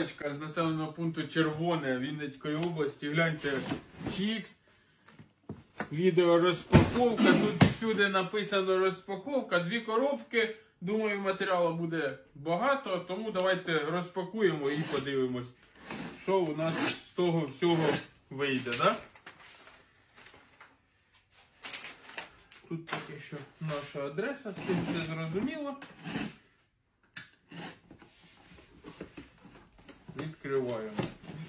З населеного пункту Червоне Вінницької області. Гляньте Чікс. Відео розпаковка. Тут всюди написано розпаковка. Дві коробки. Думаю, матеріалу буде багато, тому давайте розпакуємо і подивимось, що у нас з того всього вийде. Да? Тут таке, що наша адреса, з все зрозуміло. Відкриваємо.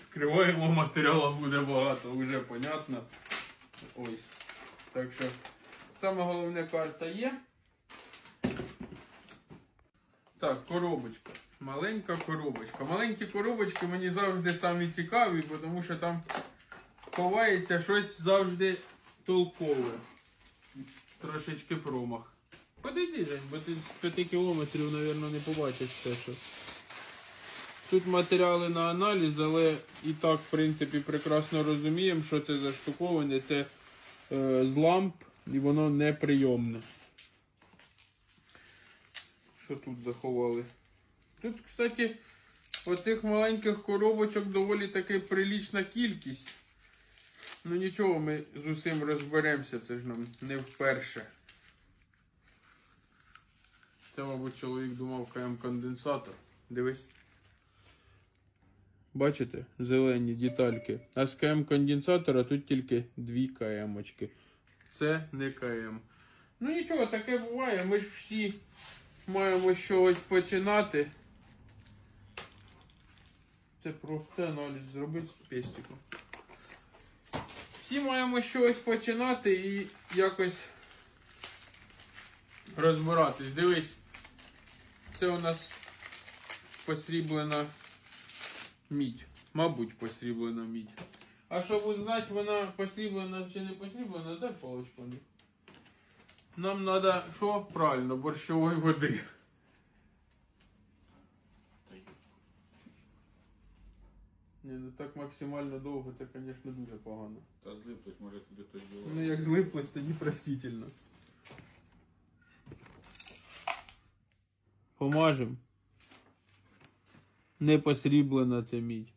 Відкриваємо, матеріалу буде багато, вже понятно. Ось. Так що, саме головне карта є. Так, коробочка. Маленька коробочка. Маленькі коробочки мені завжди самі цікаві, тому що там ховається щось завжди толкове. Трошечки промах. Подійди, бо ти з 5 кілометрів, мабуть, не побачиш все, що. Тут матеріали на аналіз, але і так, в принципі, прекрасно розуміємо, що це за штуковане. Це е, з ламп і воно неприйомне. Що тут заховали? Тут, кстати, оцих маленьких коробочок доволі таки прилічна кількість. Ну нічого, ми з усім розберемося, це ж нам не вперше. Це, мабуть, чоловік думав КМ конденсатор. Дивись. Бачите, зелені детальки. А з КМ конденсатора тут тільки дві КМ-очки. Це не КМ. Ну нічого, таке буває. Ми ж всі маємо чогось починати. Це просто аналіз зробити з пестиком. Всі маємо чогось починати і якось розбиратись. Дивись, це у нас посріблена мідь. Мабуть, посріблена мідь. А щоб узнати, вона посріблена чи не посріблена, дай паличку. Нам треба що? Правильно, борщової води. Ні, ну так максимально довго це, звісно, дуже погано. Та злиплось, може туди хтось було. Ну як злиплось, тоді простительно. Помажем. Не посріблена це мідь.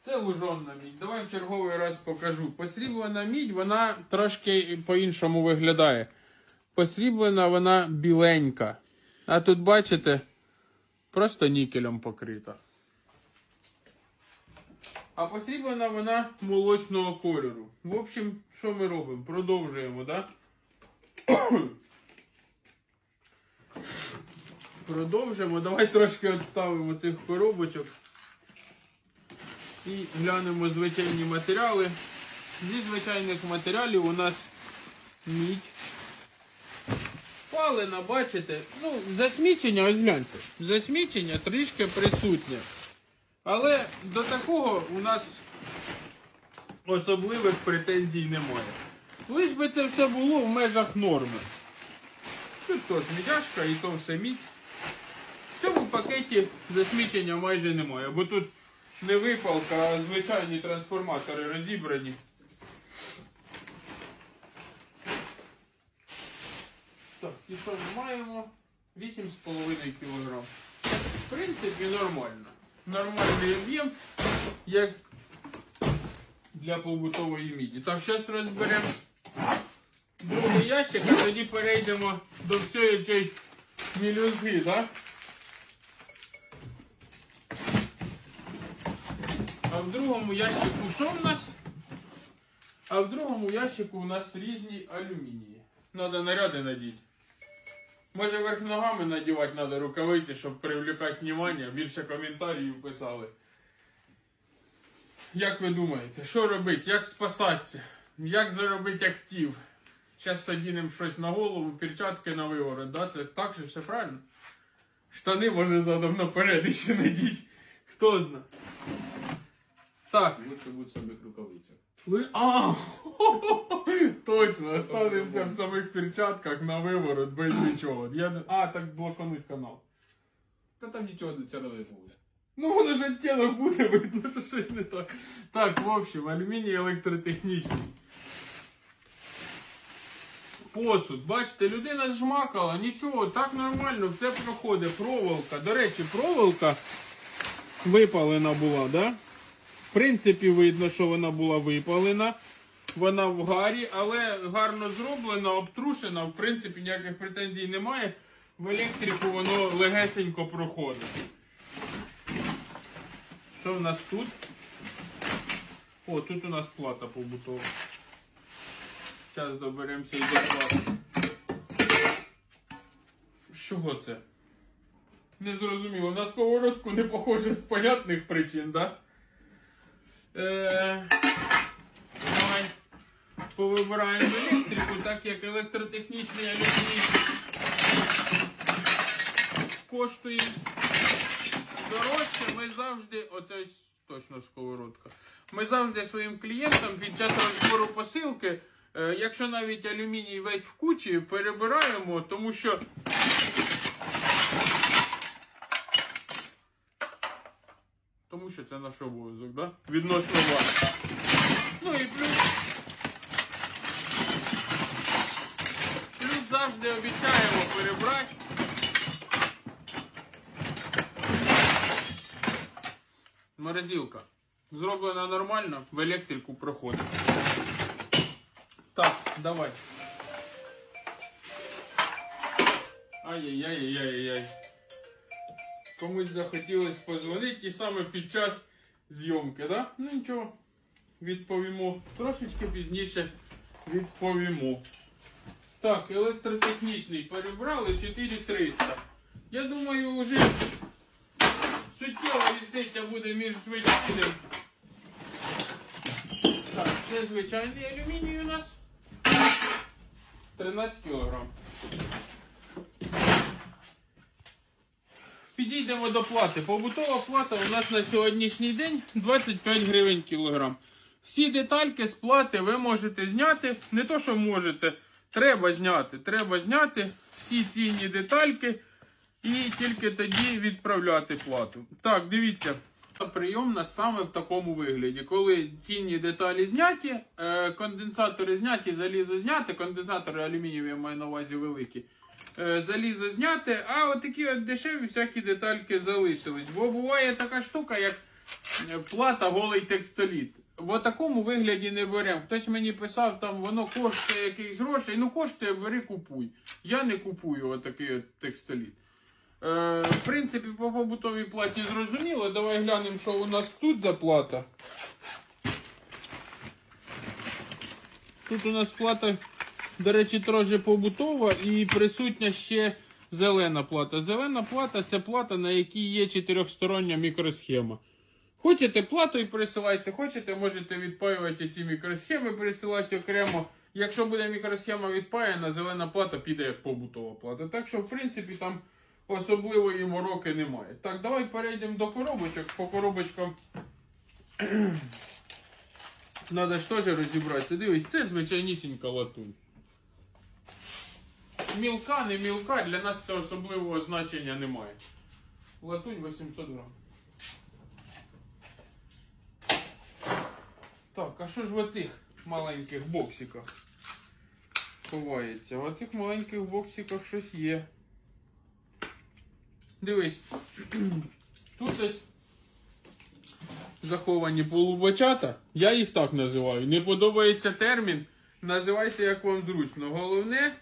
Це лужонна мідь. Давай в черговий раз покажу. Посріблена мідь, вона трошки по-іншому виглядає. Посріблена вона біленька. А тут, бачите, просто нікелем покрита. А посріблена вона молочного кольору. В общем, що ми робимо? Продовжуємо, так? Да? Продовжимо. Давай трошки відставимо цих коробочок. І глянемо звичайні матеріали. Зі звичайних матеріалів у нас мідь. Палена, бачите? Ну, засмічення, ось гляньте. Засмічення трішки присутнє. Але до такого у нас особливих претензій немає. Лиш би це все було в межах норми. Тут теж мідяшка і то все мідь. Пакеті засмічення майже немає, бо тут не випалка, а звичайні трансформатори розібрані. Так, і що ми маємо? 8,5 кг. В принципі, нормально. Нормальний об'єм, як для побутової міді. Так, зараз розберемо другий ящик, а тоді перейдемо до всієї цієї мілюзги, так? В другому ящику що в нас? А в другому ящику у нас різні алюмінії. Надо наряди надіти. Може верх ногами надівати треба рукавиці, щоб привлекати увагу, більше коментарів писали. Як ви думаєте, що робити? Як спасатися? Як заробити актив? Зараз одінемо щось на голову, перчатки на виворот, да? Це так же все правильно? Штани може задом наперед ще надіть. Хто зна. Так, Лучше будь собі рукавицях. ви. А! Точно, останемося в самих перчатках на виворот без нічого. Я... не- А, так блокануть канал. Та там нічого до цього не буде. Ну, воно ж оттінок буде, видно, що щось не так. Так, в общем, алюміній електротехнічний. Посуд, бачите, людина зжмакала, нічого, так нормально, все проходить. Проволока. До речі, проволока випалена була, да? В принципі, видно, що вона була випалена. Вона в гарі, але гарно зроблена, обтрушена. В принципі, ніяких претензій немає. В електрику воно легесенько проходить. Що в нас тут? О, тут у нас плата побутова. Зараз доберемося і до плати. Чого це? Не зрозуміло. На сковородку не похоже з понятних причин, да? Е, давай повибираємо електрику, так як електротехнічний алюміній коштує дорожче. Ми завжди, оце точно сковородка. Ми завжди своїм клієнтам під час розбору посилки, е, якщо навіть алюміній весь в кучі, перебираємо, тому що Тому що це наш обов'язок, да? Відносно вас. Ну і плюс. Плюс завжди обіцяємо перебрати. Морозилка. Зроблена нормально, в електрику проходить. Так, давай. Ай-яй-яй-яй-яй. Комусь захотілось позвонити і саме під час зйомки, да? Ну нічого, відповімо. Трошечки пізніше відповімо. Так, електротехнічний перебрали 4300. Я думаю, вже суттєва різниця буде між звичайним. Так, це звичайний алюміній у нас. 13 кілограм. Підійдемо до плати. Побутова плата у нас на сьогоднішній день 25 гривень кілограм. Всі детальки з плати ви можете зняти. Не то, що можете, треба зняти. Треба зняти всі цінні детальки і тільки тоді відправляти плату. Так, дивіться. Прийомна саме в такому вигляді. Коли цінні деталі зняті, е, конденсатори зняті, залізо зняти, конденсатори алюмінієві я маю на увазі великі. Е, залізо зняти, а отакі от дешеві всякі детальки залишились. Бо буває така штука, як е, плата голий текстоліт. В такому вигляді не беремо. Хтось мені писав, там воно коштує якихось грошей. Ну коштує, бери, купуй. Я не купую отакий от текстоліт. Е, в принципі, по побутовій платі зрозуміло. Давай глянемо, що у нас тут за плата. Тут у нас плата, до речі, трохи побутова і присутня ще зелена плата. Зелена плата це плата, на якій є чотирьохстороння мікросхема. Хочете платою присилайте, хочете, можете відпаювати ці мікросхеми, присилати окремо. Якщо буде мікросхема відпаяна, зелена плата піде як побутова плата. Так що, в принципі, там особливої мороки немає. Так, давай перейдемо до коробочок. По коробочкам Надо ж теж розібратися. Дивись, це звичайнісінька латунь. Мілка, не мілка, для нас це особливого значення немає. Латунь 800 грам. Так, а що ж в оцих маленьких боксиках ховається? В оцих маленьких боксиках щось є. Дивись. Тут ось заховані полубочата. Я їх так називаю. Не подобається термін. Називайте як вам зручно. Головне,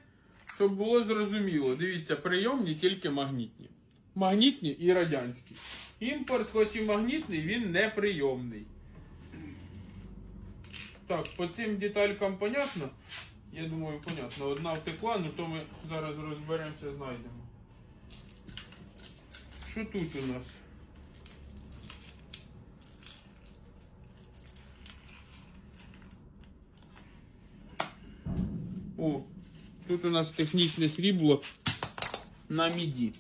щоб було зрозуміло. Дивіться, прийомні тільки магнітні. Магнітні і радянські. Імпорт, хоч і магнітний, він не прийомний. Так, по цим деталькам понятно? Я думаю, понятно. Одна втекла, ну то ми зараз розберемося, знайдемо. Що тут у нас? О, тут у нас технічне срібло на міді.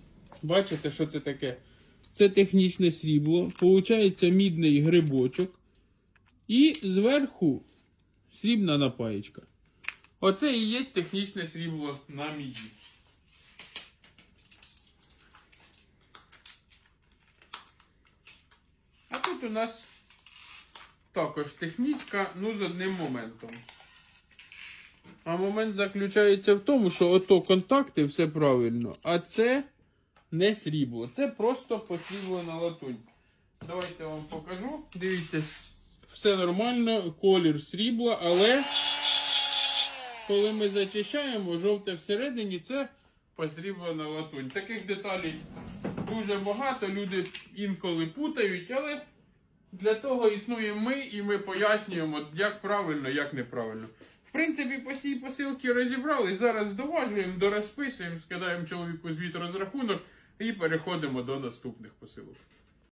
Бачите, що це таке? Це технічне срібло. Получається мідний грибочок. І зверху срібна напаєчка. Оце і є технічне срібло на міді. А тут у нас також технічка, ну з одним моментом. А момент заключається в тому, що ото контакти все правильно, а це не срібло. Це просто посріблена латунь. Давайте я вам покажу. Дивіться, все нормально, колір срібла, але коли ми зачищаємо, жовте всередині це посріблена латунь. Таких деталей дуже багато, люди інколи путають, але для того існуємо ми і ми пояснюємо, як правильно, як неправильно. Принципі, по цій посилці розібрали. Зараз доважуємо, дорозписуємо, скидаємо чоловіку звіт розрахунок і переходимо до наступних посилок.